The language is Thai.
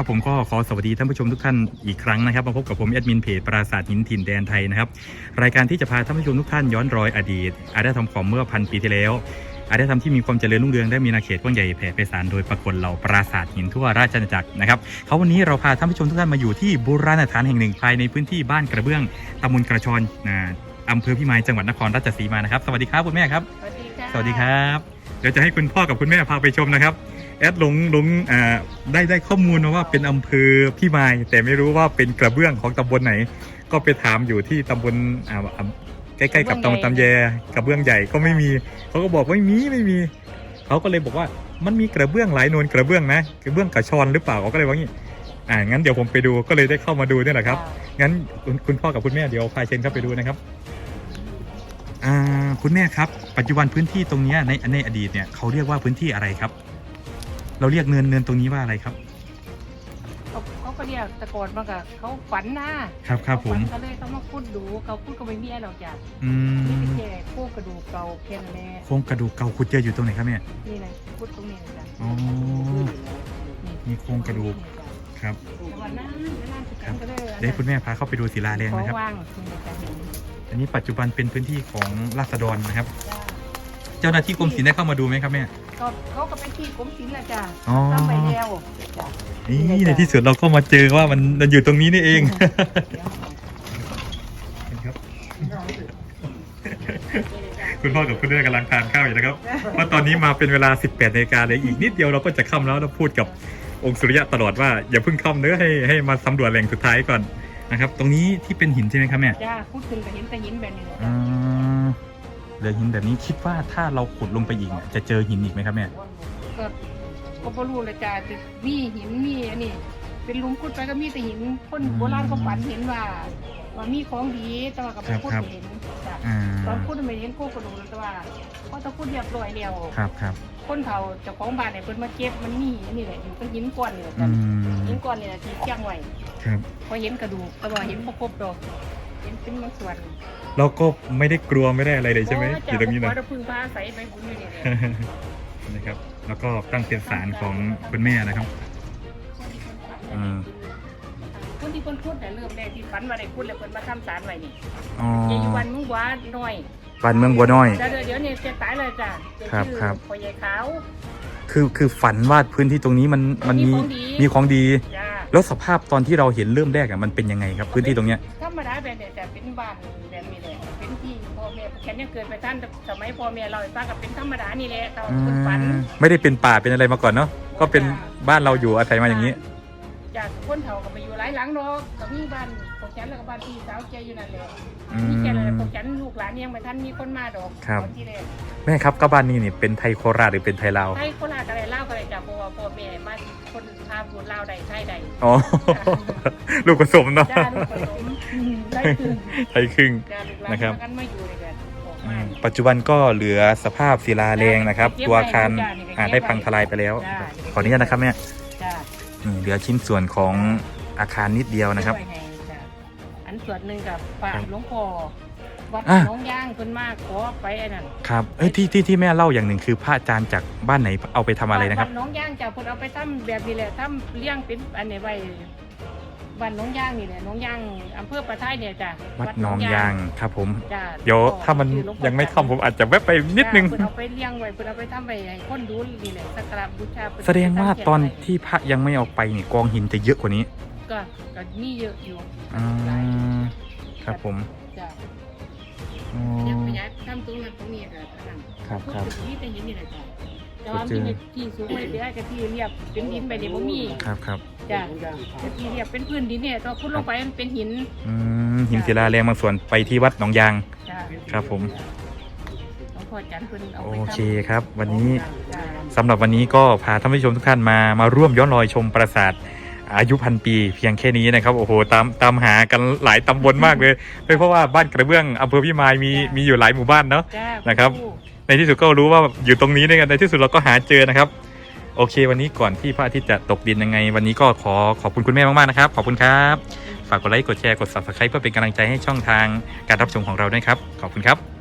ครับผมก็ขอสวัสดีท่านผู้ชมทุกท่านอีกครั้งนะครับมาพบกับผมแอดมินเพจปราสาทหินถิ่นแดนไทยนะครับรายการที่จะพาท่านผู้ชมทุกท่านย้อนรอยอดีตอารยธรรมของเมื่อพันปีที่แล้วอารยธรรมที่มีความเจริญรุ่งเรืองได้มีนาเขตกว้างใหญ่แผ่ไพศาลโดยปรากฏเหล่าปราสาทหินทั่วราชอาณาจักรนะครับเขาวันนี้เราพาท่านผู้ชมทุกท่านมาอยู่ที่โบราณสถานแห่งหนึ่งภายในพื้นที่บ้านกระเบื้องตำบลกระชอนอ่าอำเภอพิมายจังหวัดนครราชสีมานะครับ สวัสดีครับคุณแม่ครับ สวัสดีค่ะสวัสดีครับ เดี๋ยวจะให้คุณพ่อกับคุณแม่พาไปชมนะครับ แอดหลงหลงอ่าได้ได้ข้อมูลมาว่าเป็นอำเภอพี่มาย แต่ไม่รู้ว่าเป็นกระเบื้องของตำบลไหน ก็ไปถามอยู่ที่ตำบลอ่าอ่าใกล้ๆกับตำบลตำแยกระเบื้องใหญ่ก็ไม่มีเขาก็บอกไม่มีไม่มีเขาก็เลยบอกว่ามันมีกระเบื้องหลายนวลกระเบื้องนะกระเบื้องกระชอนหรือเปล่าเขาก็เลยว่างี้อ่างั้นเดี๋ยวผมไปดูก็เลยได้เข้ามาดูเนี่ยแหละครับงั้นคุณคุณพ่อกับคุณแม่เดี๋ยวพาเชนเข้าไปดูนะครับอ่า คุณแม่ครับ ปัจจุบันพื้นที่ตรงเนี้ยในในอดีตเนี่ยเขาเรียกว่าพื้นที่อะไรครับ เราเรียกเนินเนินตรงนี้ว่าอะไรครับเขาเขาก็เรียกตะโกนมากับเขาฝันนะครับครับผมเขาฝันก็เลยเขามาพูดดูเขาพูดก็ไม่มีอะไรหรอกจ้ะอืนี่มเป็นแค่โครงกระดูกเก่าแค่นั้นแหละโครงกระดูกเก่าขุดเจออยู่ตรงไหนครับแม่นี่นะพูดตรงนี้นะจ้ะอ๋อมีโครงกระดูกครับแต่ว่านั่นนั่นครับก็เลยเดี๋ยวให้คุณแม่พาเข้าไปดูศิลาแรงของนะครับว่างนี่นะจ้ะ อันนี้ปัจจุบันเป็นพื้นที่ของราษฎรนะครับจ้ะเจ้าหน้าที่กรมศิลป์ได้เข้ามาดูไหมครับแม่ ก็เขาก็ไปที่กรมศิลป์นะจ้ะอ๋อ ทำไปแล้วจ้ะนี่ในที่สุดเราก็มาเจอว่ามันมันอยู่ตรงนี้นี่เองเดี๋ยวครับคุณพ่อกับคุณแม่กำลังทานข้าวอยู่นะครับ เพราะตอนนี้มาเป็นเวลา 18นาฬิกาเลยอีกนิดเดียวเราก็จะค่ำแล้วเราพูดกับองค์สุริยะตลอดว่าอย่าเพิ่งค่ำเนื้อะให้ให้มาสำรวจแหล่งสุดท้ายก่อน นะครับ ตรงนี้ที่เป็นหินใช่ไหมครับแม่จ้ะพูดขึ้นก็เห็นแต่หินแบบนี้นะอ่จ้ะาเหลือหินแบบนี้คิดว่าถ้าเราขุดลงไปอีกเนี่ยจะเจอหินอีกไหมครับแม่ก็ก็บ่รู้เลยจ้ะแต่มีหินมีอันนี้เป็นหลุมขุดไปก็มีแต่หินคนโบราณเขาฝันเห็นว่าว่ามีของดีแต่ว่าก็บ่พูดเห็นจ้ะ อ่าตอนพูดไม่เห็นโคกระดูกแต่ว่าพอตะพูดเรียบร้อยแล้วครับครับคนเขาเจ้าของบ้านเนี่ยเพิ่นมาเก็บมันมีอันนี้แหละอยู่ก็หินก้อนนี่แหละอืจ้ะมหินก้อนนี่แหละที่เจียงไว้ครับ พอเห็นกระดูกแต่ว่าเห็นบ่ครบดอกเห็นเป็นบางส่วนเราก็ไม่ได้กลัวไม่ได้อะไรเลยใช่ไหมโอยู่ตรงนี้จ้ะนะบ่พึ่งพาอาศัยไปบุญอยู่นี่แหละนะครับ แล้วก็ตั้งเป็นศาลของคุณแม่นะครับอืมคน ที่เพิ่นพูดแต่ะเริ่มแรกที่ฝันว่าได้พูดแล้วเพิ่นมาทำศาลไว้นี่อ๋อยายอยู่วันมุงหวาน้อยบ้านเมืองบัวน้อย แต่เดี๋ยวนี้จะตายเลยจ้ะครับชื่อครับ พ่อใหญ่ขาว คือคือฝันว่าพื้นที่ตรงนี้มันมันมีของดี มีของดี จ้าแล้วสภาพตอนที่เราเห็นเริ่มแรกอะมันเป็นยังไงครับ พื้นที่ตรงเนี้ยธรรมดาแบบเนี้ยจะเป็นบ้านแบบนี้แหละเป็นที่พ่อแม่แค่นี้เกิดไปท่านสมัยพ่อแม่เราให้ฟังกับเป็นธรรมดานี่แหละแต่ว่าคนฝันไม่ได้เป็นป่าเป็นอะไรมาก่อนเนาะก็เป็นบ้านเราอยู่อาศัยมาอย่างนี้ จากคนเฒ่าก็ไปอยู่ หลายหลังเนาะก็มีบ้านพวกฉันแล้วก็บ้านพี่สาวแกอยู่นั่นแหละอืมีแค่นั้นแหละมพวกฉันลูกหลานยังไม่ทันมีคนมาดอกครับ ตอนที่แรกแม่ครับก็บ้านนี้นี่เป็นไทยโคราชหรือเป็นไทยลาวไทยโคราชอะไรเล่าวก็เลยจ้ะเพราะว่าพ่อแม่มาคนพาพูดเล่าวใดไทยใดอ๋อ ลูกผสมเนาะจ้าลูกผสมได้คืนไทยครึ่ง จ้าลูกหลานนะครับมากันมาอยู่เลยกันออกอืมา มปัจจุบันก็เหลือสภาพศิลาแรงนะครับเก็บไว้ตัวอาคารจ้ะนี่ก็อ่าเก็บไว้ได้พังทลายไปแล้วจ้ะขออนุญาตนะครับแม่จ้านี่เหลือชิ้นส่วนของ อาคารนิดเดียวนะครับไว้ให้จ้ะอันส่วนหนึ่งกับป่าครับหลวงพ่อวัดอะ หน้องย่างเพิ่นมากขอไปไอ้นั่นครับเอ้ยที่ที่ที่แม่เล่าอย่างหนึ่งคือพระอาจารย์จากบ้านไหนเอาไปทำอะไรนะครับ วัดหน้องย่างจ้ะเพิ่นเอาไปทำแบบนี้แหละทำเลี้ยงเป็นอันนี้ไว้บ้านหน้องย่างนี่แหละหน้องย่างอำเภอประทายเนี่ยจ้ะวัดหนองยางครับผม จ้ะเดี๋ยวถ้ามันยังไม่ค่ำผมอาจจะแวะไปนิดนึง จ้ะเพิ่นเอาไปเลี้ยงไว้เพิ่นเอาไปทำไว้ให้คนดูนี่แหละสักการะบูชาเพิ่นแสดงว่าตอนเขียไว้ที่พระยังไม่เอาไปนี่กองหินจะเยอะกว่านี้ ก็ก็มีเยอะอยู่อืมครับผมจ้ะอ๋อยังขยายทำตรงนั้นตรงนี้ก็เท่านั้นครับครับ พูดถึงนี่แต่เห็นนี่แหละจ้ะแต่ว่ามีที่สูงไม่ได้กับที่เรียบเป็นดินไปเนี่ยบ่มีครับครับจ้ะแต่ที่เรียบเป็นพื้นดินเนี่ยต้องพุดลงไปมันเป็นหินอืมหินศิลาแรงบางส่วนไปที่วัดหนองยาง จ้ะครับผม หลวงพ่อจันทร์เพิ่นเอาโอไปทำเคครับ วันนี้จ้ะ สำหรับวันนี้ก็พาท่านผู้ชมทุกท่านมามาร่วมย้อนรอยชมปราสาท อายุพันปีเพียงแค่นี้นะครับโอ้โหตามตามหากันหลายตำบลมากเลยเพราะว่าบ้านกระเบื้องอำเภอพิมายมีมีอยู่หลายหมู่บ้านเนาะจ้ะนะครับในที่สุดก็รู้ว่าอยู่ตรงนี้ด้วยกันในที่สุดเราก็หาเจอนะครับ โอเค วันนี้ก่อนที่พระอาทิตย์จะตกดินยังไง วันนี้ก็ขอขอบคุณคุณแม่มากๆนะครับ ขอบคุณครับ ฝากกดไลค์กดแชร์กด subscribe เพื่อเป็นกำลังใจให้ช่องทางการรับชมของเราด้วยครับ ขอบคุณครับ